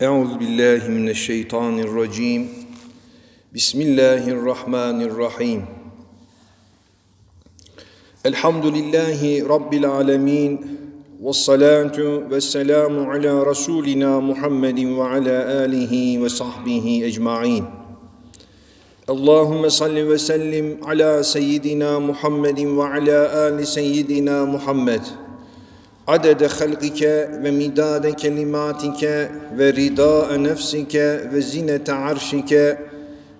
Euzu billahi mineşşeytanirracim. Bismillahirrahmanirrahim. Elhamdülillahi rabbil alamin. Ves salatu vesselamu ala rasulina Muhammedin ve ala alihi ve sahbihi ecmaîn. Allahümme salli ve sellim ala seyyidina Muhammedin ve ala ali seyyidina Muhammed. عدد خلقك ومداد كلماتك ورضاء نفسك وزنة عرشك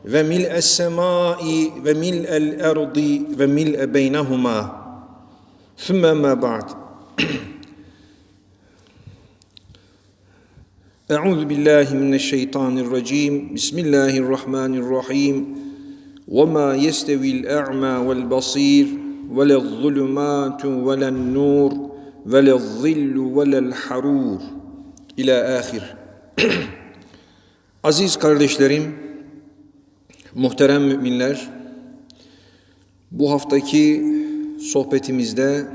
وملء السماء وملء الأرض وملء بينهما ثم ما بعد. أعوذ بالله من الشيطان الرجيم. بسم الله الرحمن الرحيم. وما يستوي الأعمى والبصير ولا الظلمات ولا النور. ve le zillu ve lel harur ila ahir. Aziz kardeşlerim, muhterem müminler, bu haftaki sohbetimizde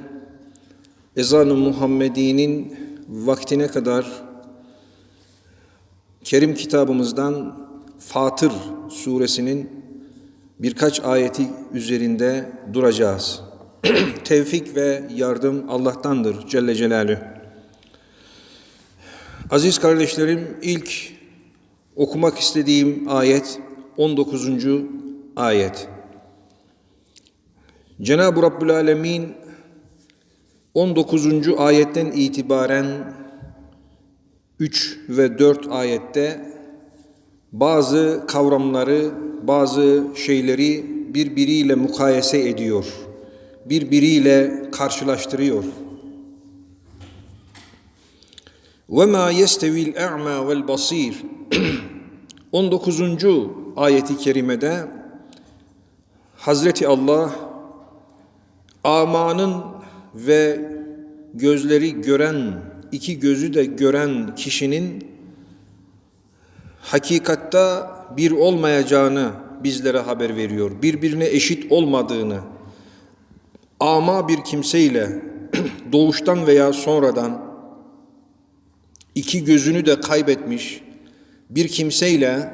ezan-ı Muhammedi'nin vaktine kadar Kerim kitabımızdan Fatır suresinin birkaç ayeti üzerinde duracağız. Tevfik ve yardım Allah'tandır Celle Celaluhu. Aziz kardeşlerim ilk okumak istediğim ayet 19. ayet. Cenab-ı Rabbül Alemin 19. ayetten itibaren 3 ve 4 ayette bazı kavramları, bazı şeyleri birbiriyle mukayese ediyor Birbiriyle karşılaştırıyor. وَمَا يَسْتَوِي الْاَعْمَى وَالْبَصِيرُ 19. ayeti kerimede Hazreti Allah amanın ve gözleri gören, iki gözü de gören kişinin hakikatta bir olmayacağını bizlere haber veriyor. Birbirine eşit olmadığını, ama bir kimseyle doğuştan veya sonradan iki gözünü de kaybetmiş bir kimseyle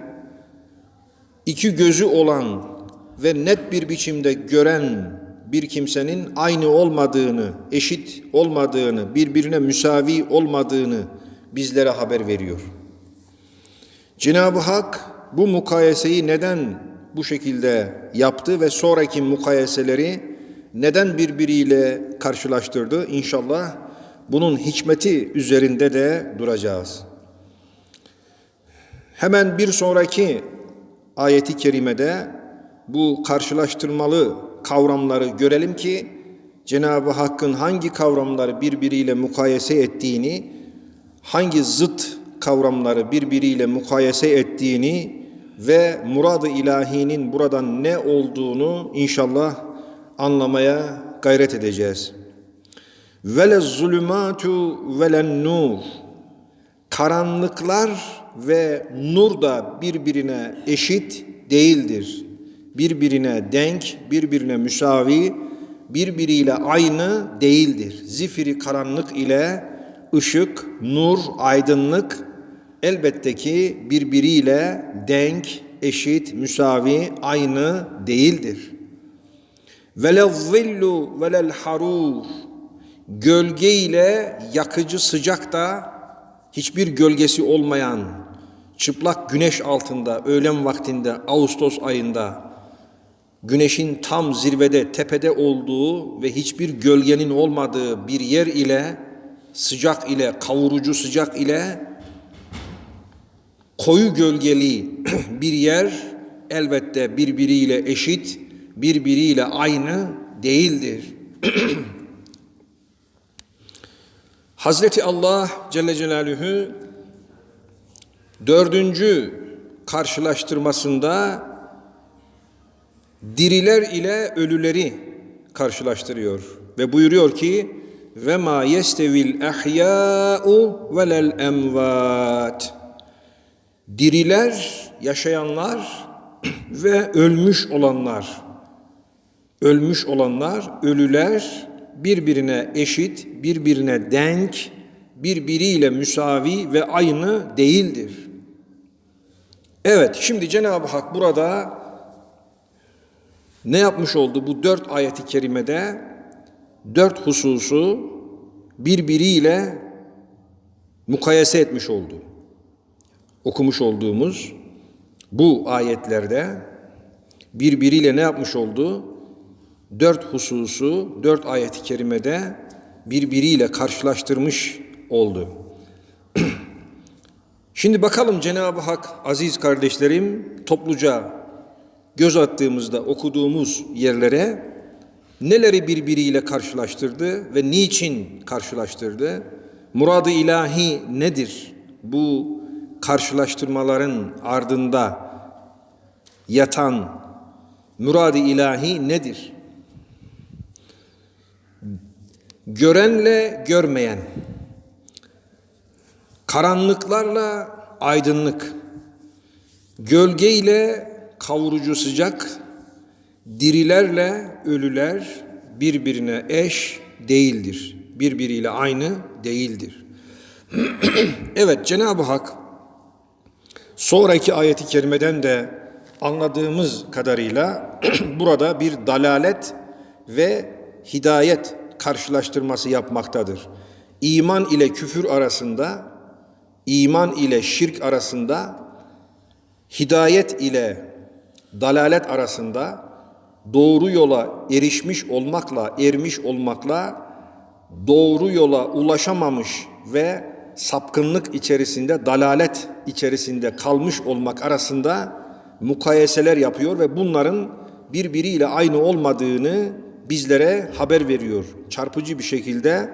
iki gözü olan ve net bir biçimde gören bir kimsenin aynı olmadığını, eşit olmadığını, birbirine müsavi olmadığını bizlere haber veriyor. Cenab-ı Hak bu mukayeseyi neden bu şekilde yaptı ve sonraki mukayeseleri neden birbiriyle karşılaştırdı? İnşallah bunun hikmeti üzerinde de duracağız. Hemen bir sonraki ayeti kerimede bu karşılaştırmalı kavramları görelim ki Cenab-ı Hakk'ın hangi kavramları birbiriyle mukayese ettiğini, hangi zıt kavramları birbiriyle mukayese ettiğini ve murad-ı ilahinin buradan ne olduğunu inşallah anlamaya gayret edeceğiz. Vele zulümatu velen nur. Karanlıklar ve nur da birbirine eşit değildir. Birbirine denk, birbirine müsavi, birbiriyle aynı değildir. Zifiri karanlık ile ışık, nur, aydınlık elbette ki birbiriyle denk, eşit, müsavi, aynı değildir. Velel zillu velel harur. Gölge ile yakıcı sıcak da hiçbir gölgesi olmayan çıplak güneş altında öğlen vaktinde Ağustos ayında güneşin tam zirvede tepede olduğu ve hiçbir gölgenin olmadığı bir yer ile sıcak ile kavurucu sıcak ile koyu gölgeli bir yer elbette birbiriyle eşit, birbiriyle aynı değildir. Hazreti Allah Celle Celaluhu dördüncü karşılaştırmasında diriler ile ölüleri karşılaştırıyor ve buyuruyor ki ve ma yestevil ahya'u velel emvat diriler yaşayanlar ve ölmüş olanlar ölmüş olanlar ölüler birbirine eşit birbirine denk birbiriyle müsavi ve aynı değildir. Evet, şimdi Cenab-ı Hak burada ne yapmış oldu bu dört ayeti kerimede? Dört hususu birbiriyle mukayese etmiş oldu. Okumuş olduğumuz bu ayetlerde birbiriyle ne yapmış oldu? Dört hususu, dört ayeti kerimede birbiriyle karşılaştırmış oldu. Şimdi bakalım Cenab-ı Hak aziz kardeşlerim topluca göz attığımızda okuduğumuz yerlere neleri birbiriyle karşılaştırdı ve niçin karşılaştırdı? Muradı ilahi nedir? Bu karşılaştırmaların ardında yatan muradı ilahi nedir? Görenle görmeyen, karanlıklarla aydınlık, gölge ile kavurucu sıcak, dirilerle ölüler birbirine eş değildir. Birbiriyle aynı değildir. evet Cenab-ı Hak sonraki ayeti kerimeden de anladığımız kadarıyla burada bir dalalet ve hidayet karşılaştırması yapmaktadır. İman ile küfür arasında, iman ile şirk arasında, hidayet ile dalalet arasında doğru yola erişmiş olmakla, ermiş olmakla doğru yola ulaşamamış ve sapkınlık içerisinde, dalalet içerisinde kalmış olmak arasında mukayeseler yapıyor ve bunların birbiriyle aynı olmadığını bizlere haber veriyor. Çarpıcı bir şekilde,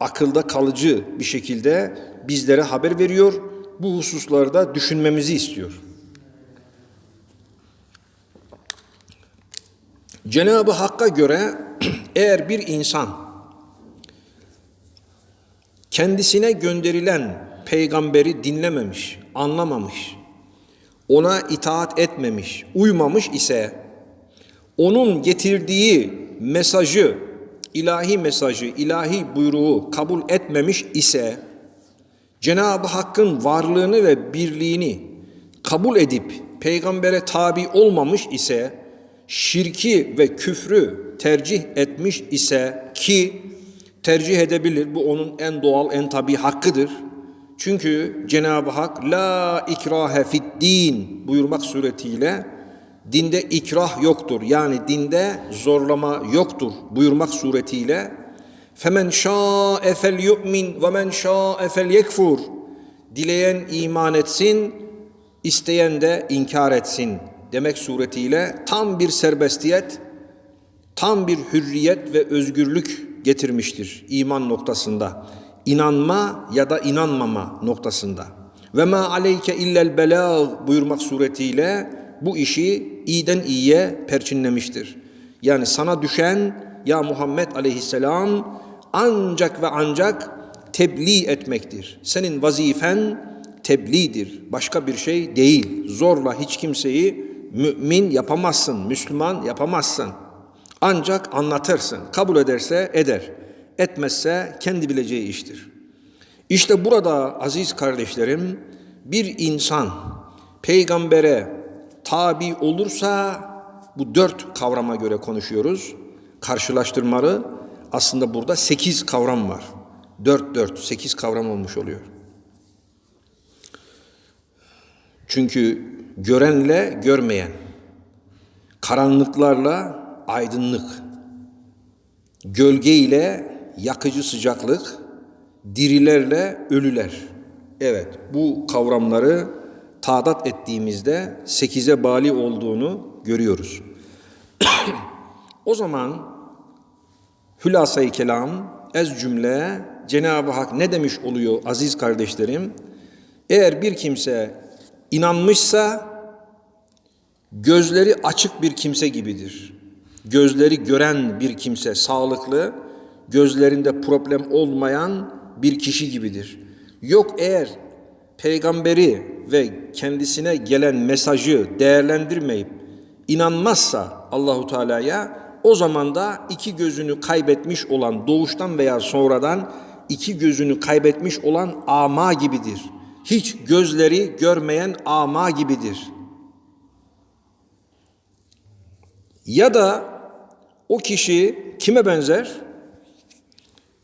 akılda kalıcı bir şekilde bizlere haber veriyor. Bu hususlarda düşünmemizi istiyor. Cenab-ı Hakk'a göre eğer bir insan kendisine gönderilen peygamberi dinlememiş, anlamamış, ona itaat etmemiş, uymamış ise onun getirdiği mesajı, ilahi mesajı, ilahi buyruğu kabul etmemiş ise Cenab-ı Hakk'ın varlığını ve birliğini kabul edip peygambere tabi olmamış ise şirki ve küfrü tercih etmiş ise ki tercih edebilir bu onun en doğal en tabi hakkıdır. Çünkü Cenab-ı Hak la ikrahe fid din buyurmak suretiyle dinde ikrah yoktur. Yani dinde zorlama yoktur buyurmak suretiyle femen şa'e fel yu'min ve men şa'e fel yekfur dileyen iman etsin, isteyen de inkar etsin demek suretiyle tam bir serbestiyet, tam bir hürriyet ve özgürlük getirmiştir iman noktasında. İnanma ya da inanmama noktasında. Ve ma aleyke illel belâg buyurmak suretiyle bu işi iyiden iyiye perçinlemiştir. Yani sana düşen ya Muhammed aleyhisselam ancak ve ancak tebliğ etmektir. Senin vazifen tebliğdir. Başka bir şey değil. Zorla hiç kimseyi mümin yapamazsın, Müslüman yapamazsın. Ancak anlatırsın. Kabul ederse eder. Etmezse kendi bileceği iştir. İşte burada aziz kardeşlerim bir insan peygambere tabi olursa bu dört kavrama göre konuşuyoruz. Karşılaştırmalı aslında burada sekiz kavram var. Dört dört sekiz kavram olmuş oluyor. Çünkü görenle görmeyen, karanlıklarla aydınlık, gölge ile yakıcı sıcaklık, dirilerle ölüler. Evet, bu kavramları tadat ettiğimizde sekize bali olduğunu görüyoruz. o zaman hülasa-i kelam, ez cümle Cenab-ı Hak ne demiş oluyor aziz kardeşlerim? Eğer bir kimse inanmışsa gözleri açık bir kimse gibidir. Gözleri gören bir kimse, sağlıklı, gözlerinde problem olmayan bir kişi gibidir. Yok eğer peygamberi ve kendisine gelen mesajı değerlendirmeyip inanmazsa Allahu Teala'ya o zaman da iki gözünü kaybetmiş olan doğuştan veya sonradan iki gözünü kaybetmiş olan ama gibidir. Hiç gözleri görmeyen ama gibidir. Ya da o kişi kime benzer?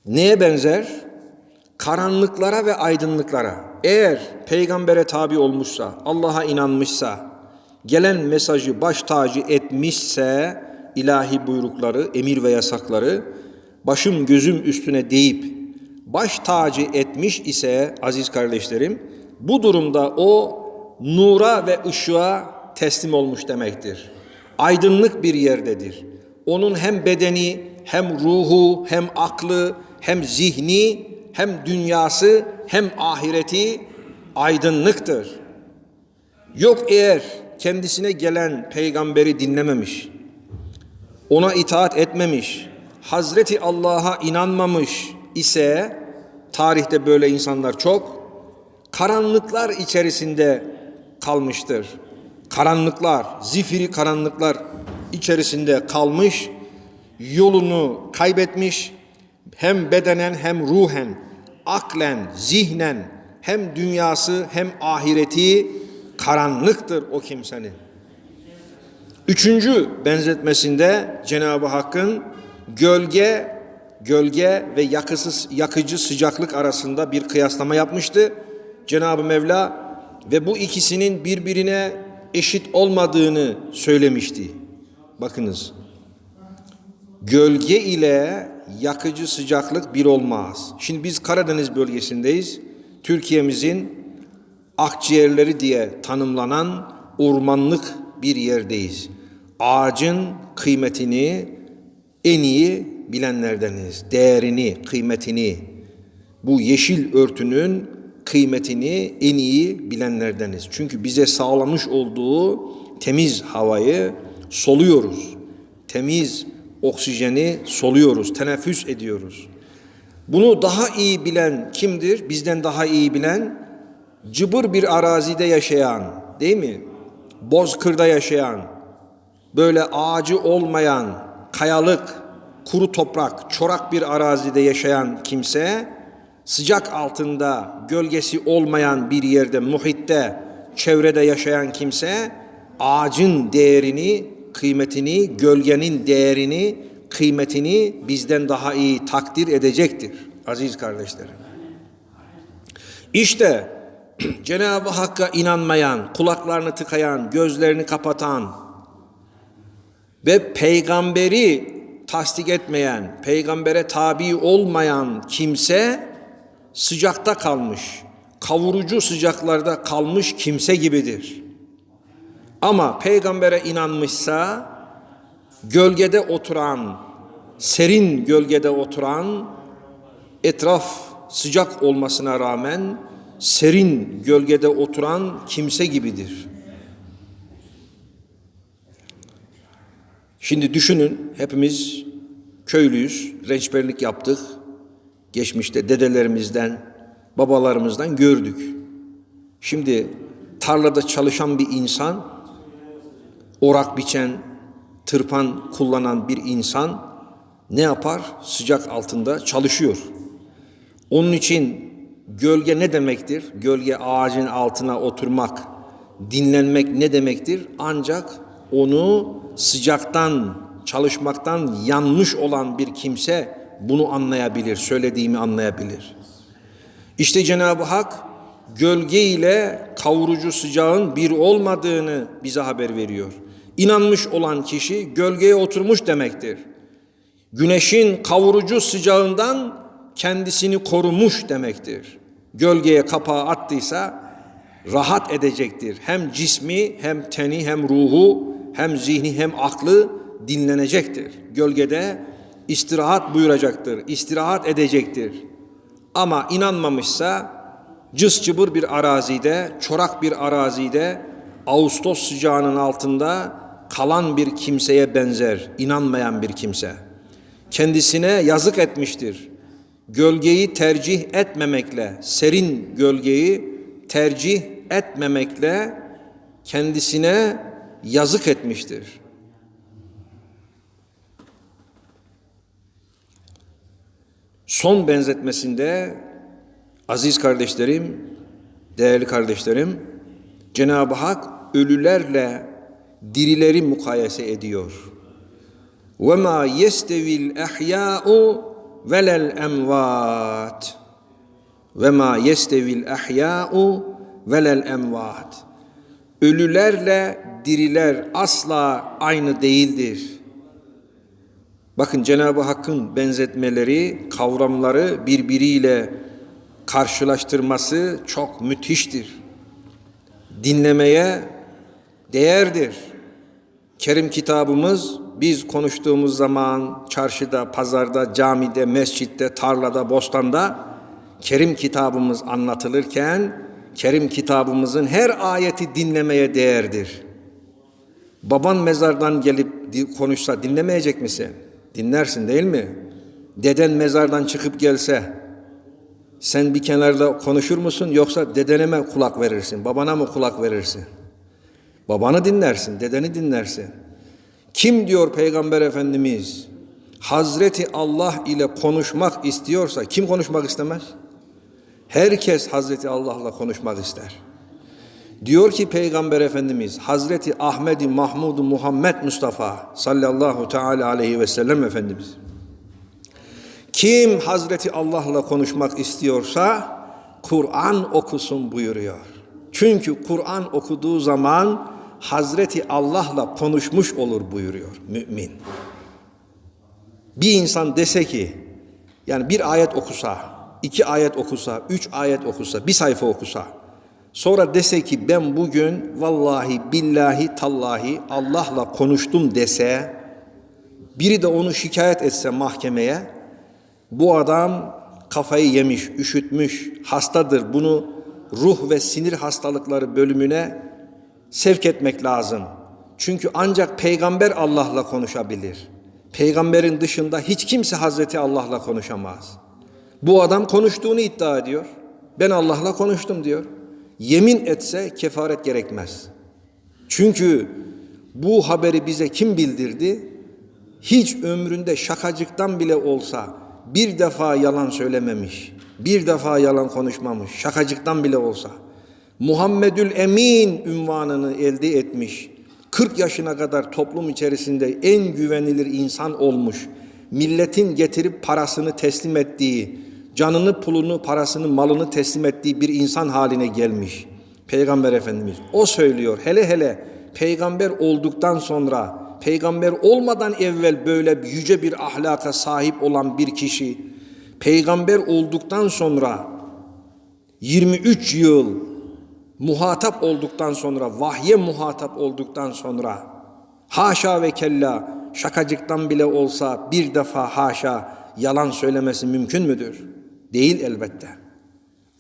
Neye benzer? Karanlıklara ve aydınlıklara. Eğer peygambere tabi olmuşsa, Allah'a inanmışsa, gelen mesajı baş tacı etmişse ilahi buyrukları, emir ve yasakları başım gözüm üstüne deyip baş tacı etmiş ise aziz kardeşlerim bu durumda o nura ve ışığa teslim olmuş demektir. Aydınlık bir yerdedir. Onun hem bedeni hem ruhu hem aklı hem zihni hem dünyası hem ahireti aydınlıktır. Yok eğer kendisine gelen peygamberi dinlememiş, ona itaat etmemiş, Hazreti Allah'a inanmamış ise tarihte böyle insanlar çok karanlıklar içerisinde kalmıştır. Karanlıklar, zifiri karanlıklar içerisinde kalmış, yolunu kaybetmiş, hem bedenen hem ruhen, aklen, zihnen hem dünyası hem ahireti karanlıktır o kimsenin. Üçüncü benzetmesinde Cenab-ı Hakk'ın gölge, gölge ve yakısız, yakıcı sıcaklık arasında bir kıyaslama yapmıştı. Cenab-ı Mevla ve bu ikisinin birbirine eşit olmadığını söylemişti. Bakınız. Gölge ile yakıcı sıcaklık bir olmaz. Şimdi biz Karadeniz bölgesindeyiz. Türkiye'mizin akciğerleri diye tanımlanan ormanlık bir yerdeyiz. Ağacın kıymetini en iyi bilenlerdeniz. Değerini, kıymetini, bu yeşil örtünün kıymetini en iyi bilenlerdeniz. Çünkü bize sağlamış olduğu temiz havayı soluyoruz. Temiz oksijeni soluyoruz, teneffüs ediyoruz. Bunu daha iyi bilen kimdir? Bizden daha iyi bilen cıbır bir arazide yaşayan, değil mi? Bozkırda yaşayan, böyle ağacı olmayan, kayalık, kuru toprak, çorak bir arazide yaşayan kimse, sıcak altında, gölgesi olmayan bir yerde, muhitte, çevrede yaşayan kimse, ağacın değerini, kıymetini, gölgenin değerini, kıymetini bizden daha iyi takdir edecektir aziz kardeşlerim. İşte Cenab-ı Hakk'a inanmayan, kulaklarını tıkayan, gözlerini kapatan ve peygamberi tasdik etmeyen, peygambere tabi olmayan kimse sıcakta kalmış, kavurucu sıcaklarda kalmış kimse gibidir. Ama peygambere inanmışsa gölgede oturan, serin gölgede oturan, etraf sıcak olmasına rağmen serin gölgede oturan kimse gibidir. Şimdi düşünün hepimiz köylüyüz, rençberlik yaptık. Geçmişte dedelerimizden, babalarımızdan gördük. Şimdi tarlada çalışan bir insan, orak biçen, tırpan kullanan bir insan ne yapar? Sıcak altında çalışıyor. Onun için gölge ne demektir? Gölge ağacın altına oturmak, dinlenmek ne demektir? Ancak onu sıcaktan, çalışmaktan yanmış olan bir kimse bunu anlayabilir, söylediğimi anlayabilir. İşte Cenab-ı Hak gölge ile kavurucu sıcağın bir olmadığını bize haber veriyor. İnanmış olan kişi gölgeye oturmuş demektir. Güneşin kavurucu sıcağından kendisini korumuş demektir. Gölgeye kapağı attıysa rahat edecektir. Hem cismi hem teni hem ruhu hem zihni hem aklı dinlenecektir. Gölgede istirahat buyuracaktır, istirahat edecektir. Ama inanmamışsa cız cıbır bir arazide, çorak bir arazide, Ağustos sıcağının altında kalan bir kimseye benzer, inanmayan bir kimse. Kendisine yazık etmiştir. Gölgeyi tercih etmemekle, serin gölgeyi tercih etmemekle kendisine yazık etmiştir. Son benzetmesinde aziz kardeşlerim, değerli kardeşlerim, Cenab-ı Hak ölülerle dirileri mukayese ediyor. Ve ma yestevil ehya'u velel emvat. Ve ma yestevil ehya'u velel emvat. Ölülerle diriler asla aynı değildir. Bakın Cenab-ı Hakk'ın benzetmeleri, kavramları birbiriyle karşılaştırması çok müthiştir. Dinlemeye değerdir. Kerim kitabımız biz konuştuğumuz zaman çarşıda, pazarda, camide, mescitte, tarlada, bostanda Kerim kitabımız anlatılırken Kerim kitabımızın her ayeti dinlemeye değerdir. Baban mezardan gelip konuşsa dinlemeyecek misin? Dinlersin değil mi? Deden mezardan çıkıp gelse sen bir kenarda konuşur musun yoksa dedene mi kulak verirsin? Babana mı kulak verirsin? Babanı dinlersin, dedeni dinlersin. Kim diyor Peygamber Efendimiz Hazreti Allah ile konuşmak istiyorsa kim konuşmak istemez? Herkes Hazreti Allah'la konuşmak ister. Diyor ki Peygamber Efendimiz Hazreti Ahmedi Mahmudu Muhammed Mustafa sallallahu teala aleyhi ve sellem Efendimiz kim Hazreti Allah'la konuşmak istiyorsa Kur'an okusun buyuruyor. Çünkü Kur'an okuduğu zaman Hazreti Allah'la konuşmuş olur buyuruyor mümin. Bir insan dese ki yani bir ayet okusa, iki ayet okusa, üç ayet okusa, bir sayfa okusa sonra dese ki ben bugün vallahi billahi tallahi Allah'la konuştum dese biri de onu şikayet etse mahkemeye bu adam kafayı yemiş, üşütmüş, hastadır. Bunu ruh ve sinir hastalıkları bölümüne sevk etmek lazım. Çünkü ancak peygamber Allah'la konuşabilir. Peygamberin dışında hiç kimse Hazreti Allah'la konuşamaz. Bu adam konuştuğunu iddia ediyor. Ben Allah'la konuştum diyor. Yemin etse kefaret gerekmez. Çünkü bu haberi bize kim bildirdi? Hiç ömründe şakacıktan bile olsa bir defa yalan söylememiş, bir defa yalan konuşmamış, şakacıktan bile olsa. Muhammedül Emin ünvanını elde etmiş. 40 yaşına kadar toplum içerisinde en güvenilir insan olmuş. Milletin getirip parasını teslim ettiği, canını, pulunu, parasını, malını teslim ettiği bir insan haline gelmiş. Peygamber Efendimiz o söylüyor. Hele hele peygamber olduktan sonra peygamber olmadan evvel böyle yüce bir ahlaka sahip olan bir kişi peygamber olduktan sonra 23 yıl muhatap olduktan sonra vahye muhatap olduktan sonra haşa ve kella şakacıktan bile olsa bir defa haşa yalan söylemesi mümkün müdür? Değil elbette.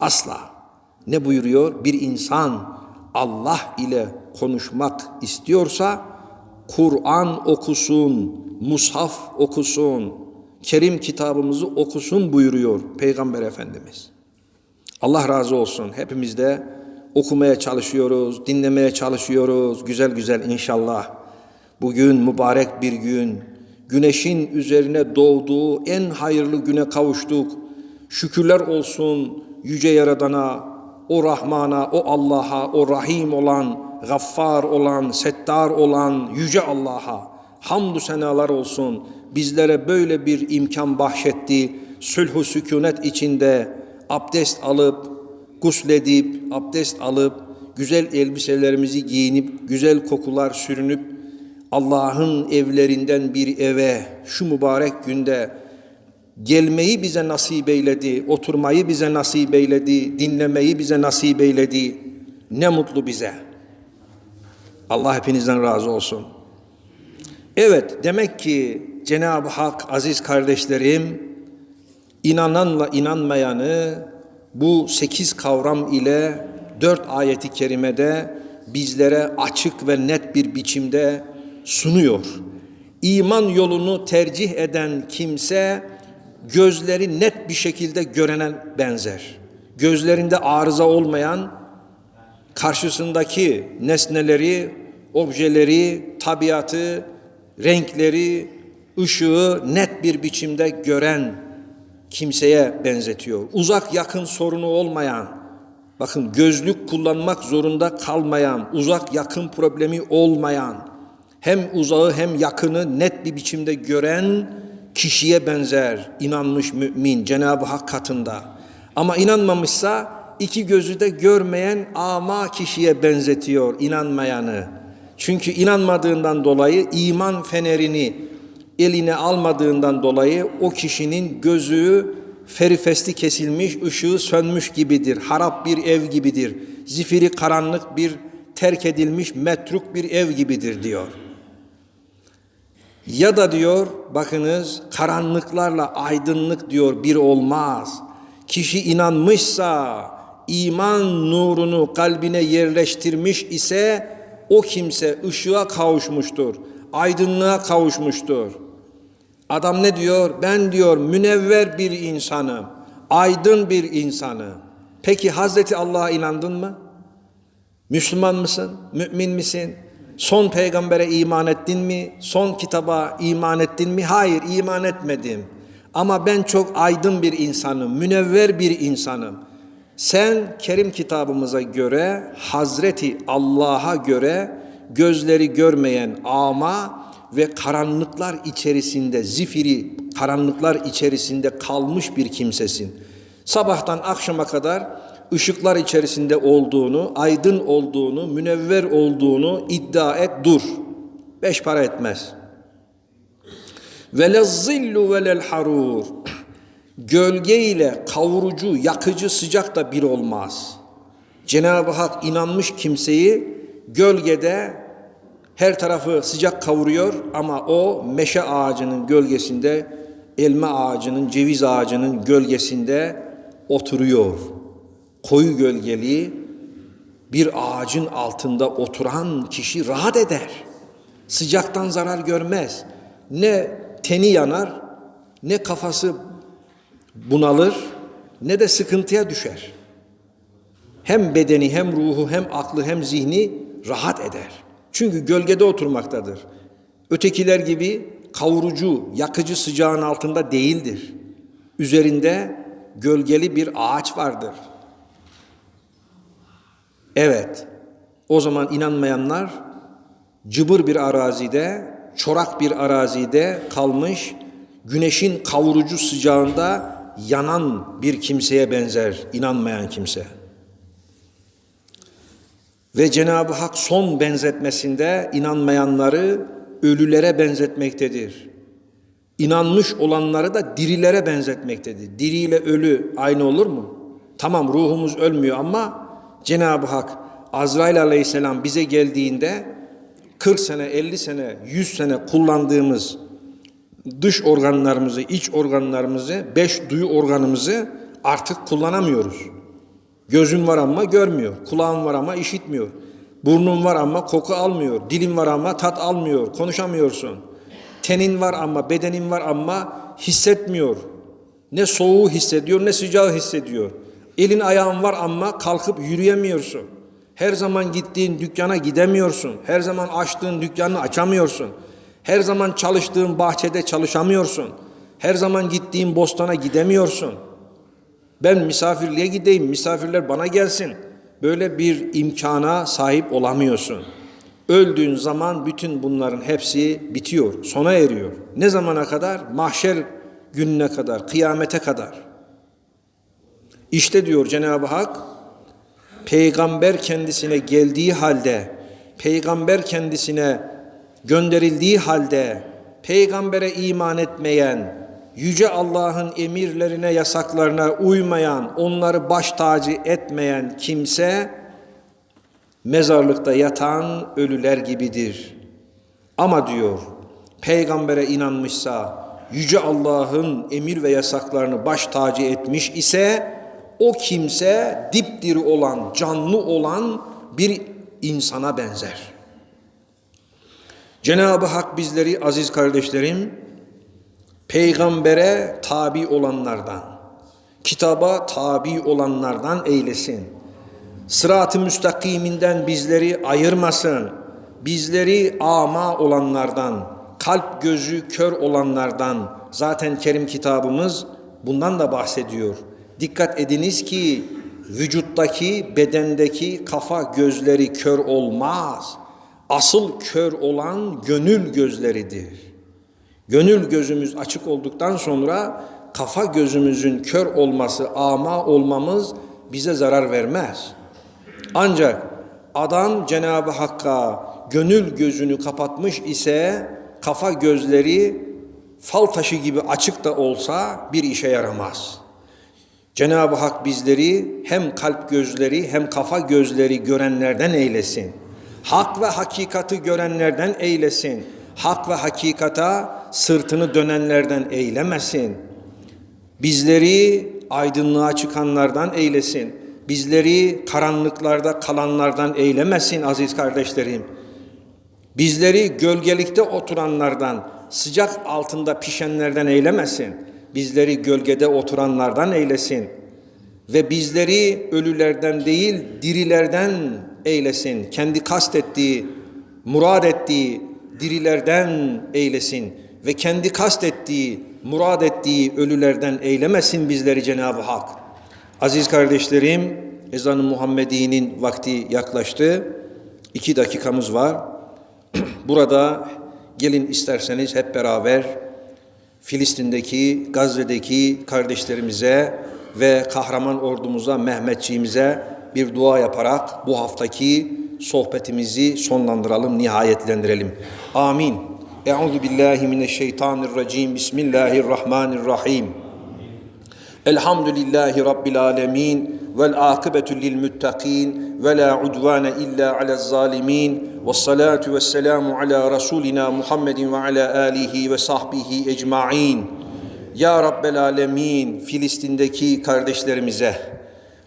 Asla. Ne buyuruyor? Bir insan Allah ile konuşmak istiyorsa Kur'an okusun, mushaf okusun, Kerim kitabımızı okusun buyuruyor Peygamber Efendimiz. Allah razı olsun. Hepimiz de okumaya çalışıyoruz, dinlemeye çalışıyoruz. Güzel güzel inşallah. Bugün mübarek bir gün. Güneşin üzerine doğduğu en hayırlı güne kavuştuk. Şükürler olsun yüce yaradana, o Rahman'a, o Allah'a, o Rahim olan, Gaffar olan, Settar olan yüce Allah'a hamdü senalar olsun. Bizlere böyle bir imkan bahşetti. Sülhü sükunet içinde abdest alıp, gusledip, abdest alıp, güzel elbiselerimizi giyinip, güzel kokular sürünüp, Allah'ın evlerinden bir eve şu mübarek günde gelmeyi bize nasip eyledi, oturmayı bize nasip eyledi, dinlemeyi bize nasip eyledi. Ne mutlu bize. Allah hepinizden razı olsun. Evet, demek ki Cenab-ı Hak aziz kardeşlerim inananla inanmayanı bu sekiz kavram ile dört ayeti kerimede bizlere açık ve net bir biçimde sunuyor. İman yolunu tercih eden kimse gözleri net bir şekilde görene benzer. Gözlerinde arıza olmayan karşısındaki nesneleri, objeleri, tabiatı, renkleri, ışığı net bir biçimde gören kimseye benzetiyor. Uzak yakın sorunu olmayan, bakın gözlük kullanmak zorunda kalmayan, uzak yakın problemi olmayan, hem uzağı hem yakını net bir biçimde gören kişiye benzer inanmış mümin Cenab-ı Hak katında. Ama inanmamışsa iki gözü de görmeyen ama kişiye benzetiyor inanmayanı. Çünkü inanmadığından dolayı iman fenerini eline almadığından dolayı o kişinin gözü ferifesti kesilmiş, ışığı sönmüş gibidir. Harap bir ev gibidir. Zifiri karanlık bir terk edilmiş metruk bir ev gibidir diyor. Ya da diyor bakınız karanlıklarla aydınlık diyor bir olmaz. Kişi inanmışsa iman nurunu kalbine yerleştirmiş ise o kimse ışığa kavuşmuştur. Aydınlığa kavuşmuştur. Adam ne diyor? Ben diyor münevver bir insanım. Aydın bir insanım. Peki Hazreti Allah'a inandın mı? Müslüman mısın? Mümin misin? Son peygambere iman ettin mi? Son kitaba iman ettin mi? Hayır, iman etmedim. Ama ben çok aydın bir insanım, münevver bir insanım. Sen Kerim kitabımıza göre, Hazreti Allah'a göre gözleri görmeyen ama ve karanlıklar içerisinde, zifiri karanlıklar içerisinde kalmış bir kimsesin. Sabahtan akşama kadar ışıklar içerisinde olduğunu, aydın olduğunu, münevver olduğunu iddia et dur. Beş para etmez. Ve zillu ve harur. Gölge ile kavurucu, yakıcı sıcak da bir olmaz. Cenab-ı Hak inanmış kimseyi gölgede her tarafı sıcak kavuruyor ama o meşe ağacının gölgesinde, elma ağacının, ceviz ağacının gölgesinde oturuyor. Koyu gölgeli bir ağacın altında oturan kişi rahat eder. Sıcaktan zarar görmez. Ne teni yanar, ne kafası bunalır, ne de sıkıntıya düşer. Hem bedeni, hem ruhu, hem aklı, hem zihni rahat eder. Çünkü gölgede oturmaktadır. Ötekiler gibi kavurucu, yakıcı sıcağın altında değildir. Üzerinde gölgeli bir ağaç vardır. Evet, o zaman inanmayanlar cıbır bir arazide, çorak bir arazide kalmış, güneşin kavurucu sıcağında yanan bir kimseye benzer inanmayan kimse. Ve Cenab-ı Hak son benzetmesinde inanmayanları ölülere benzetmektedir. İnanmış olanları da dirilere benzetmektedir. Diri ile ölü aynı olur mu? Tamam ruhumuz ölmüyor ama Cenab-ı Hak Azrail aleyhisselam bize geldiğinde 40 sene, 50 sene, 100 sene kullandığımız dış organlarımızı, iç organlarımızı, beş duyu organımızı artık kullanamıyoruz. Gözün var ama görmüyor. Kulağın var ama işitmiyor. Burnun var ama koku almıyor. Dilin var ama tat almıyor. Konuşamıyorsun. Tenin var ama bedenin var ama hissetmiyor. Ne soğuğu hissediyor ne sıcağı hissediyor. Elin ayağın var ama kalkıp yürüyemiyorsun. Her zaman gittiğin dükkana gidemiyorsun. Her zaman açtığın dükkanı açamıyorsun. Her zaman çalıştığın bahçede çalışamıyorsun. Her zaman gittiğin bostana gidemiyorsun. Ben misafirliğe gideyim, misafirler bana gelsin. Böyle bir imkana sahip olamıyorsun. Öldüğün zaman bütün bunların hepsi bitiyor, sona eriyor. Ne zamana kadar? Mahşer gününe kadar, kıyamete kadar. İşte diyor Cenab-ı Hak, peygamber kendisine geldiği halde, peygamber kendisine gönderildiği halde, peygambere iman etmeyen, Yüce Allah'ın emirlerine, yasaklarına uymayan, onları baş tacı etmeyen kimse mezarlıkta yatan ölüler gibidir. Ama diyor, peygambere inanmışsa, Yüce Allah'ın emir ve yasaklarını baş tacı etmiş ise o kimse dipdiri olan, canlı olan bir insana benzer. Cenab-ı Hak bizleri aziz kardeşlerim peygambere tabi olanlardan, kitaba tabi olanlardan eylesin. Sırat-ı müstakiminden bizleri ayırmasın. Bizleri ama olanlardan, kalp gözü kör olanlardan, zaten Kerim kitabımız bundan da bahsediyor. Dikkat ediniz ki vücuttaki, bedendeki kafa gözleri kör olmaz. Asıl kör olan gönül gözleridir. Gönül gözümüz açık olduktan sonra kafa gözümüzün kör olması, ama olmamız bize zarar vermez. Ancak adam Cenab-ı Hakk'a gönül gözünü kapatmış ise kafa gözleri fal taşı gibi açık da olsa bir işe yaramaz. Cenab-ı Hak bizleri hem kalp gözleri hem kafa gözleri görenlerden eylesin. Hak ve hakikati görenlerden eylesin. Hak ve hakikata sırtını dönenlerden eylemesin. Bizleri aydınlığa çıkanlardan eylesin. Bizleri karanlıklarda kalanlardan eylemesin aziz kardeşlerim. Bizleri gölgelikte oturanlardan, sıcak altında pişenlerden eylemesin. Bizleri gölgede oturanlardan eylesin. Ve bizleri ölülerden değil dirilerden eylesin. Kendi kastettiği, murad ettiği dirilerden eylesin. Ve kendi kastettiği, murad ettiği ölülerden eylemesin bizleri Cenab-ı Hak. Aziz kardeşlerim, ezan-ı Muhammedi'nin vakti yaklaştı. İki dakikamız var. Burada gelin isterseniz hep beraber Filistin'deki, Gazze'deki kardeşlerimize ve kahraman ordumuza, Mehmetçiğimize bir dua yaparak bu haftaki sohbetimizi sonlandıralım, nihayetlendirelim. Amin. Euzu billahi mineşşeytanirracim. Bismillahirrahmanirrahim. Elhamdülillahi Rabbil alemin vel akıbetu lil muttakin ve la udvane illa alel zalimin ve salatu ve selamu ala Resulina Muhammedin ve ala alihi ve sahbihi ecma'in. Ya Rabbel alemin Filistin'deki kardeşlerimize,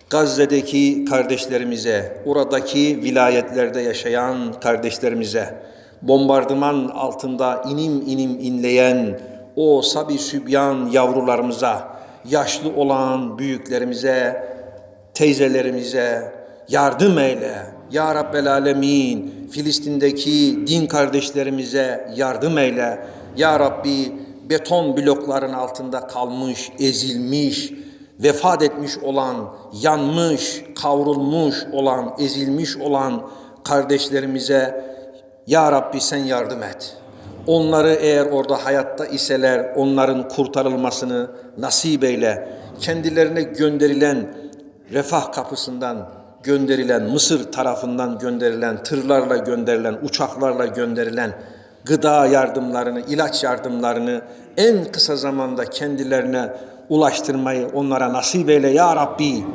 Gazze'deki kardeşlerimize, oradaki vilayetlerde yaşayan kardeşlerimize, bombardıman altında inim inim inleyen o sabi sübyan yavrularımıza, yaşlı olan büyüklerimize, teyzelerimize yardım eyle. Ya Rabbel Alemin, Filistin'deki din kardeşlerimize yardım eyle. Ya Rabbi, beton blokların altında kalmış, ezilmiş, vefat etmiş olan, yanmış, kavrulmuş olan, ezilmiş olan kardeşlerimize Ya Rabbi sen yardım et. Onları eğer orada hayatta iseler onların kurtarılmasını nasip eyle. Kendilerine gönderilen refah kapısından gönderilen Mısır tarafından gönderilen tırlarla gönderilen uçaklarla gönderilen gıda yardımlarını, ilaç yardımlarını en kısa zamanda kendilerine ulaştırmayı onlara nasip eyle ya Rabbi.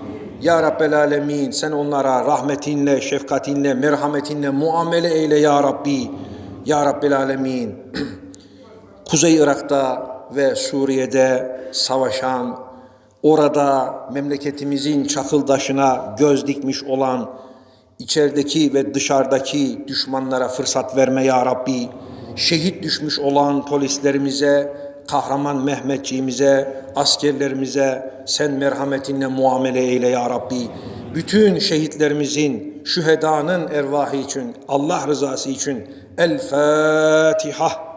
Ya Rabbel Alemin sen onlara rahmetinle, şefkatinle, merhametinle muamele eyle ya Rabbi. Ya Rabbel Alemin Kuzey Irak'ta ve Suriye'de savaşan, orada memleketimizin çakıldaşına göz dikmiş olan içerideki ve dışarıdaki düşmanlara fırsat verme ya Rabbi. Şehit düşmüş olan polislerimize, kahraman Mehmetçiğimize, askerlerimize sen merhametinle muamele eyle ya Rabbi. Bütün şehitlerimizin, şühedanın ervahı için, Allah rızası için El Fatiha.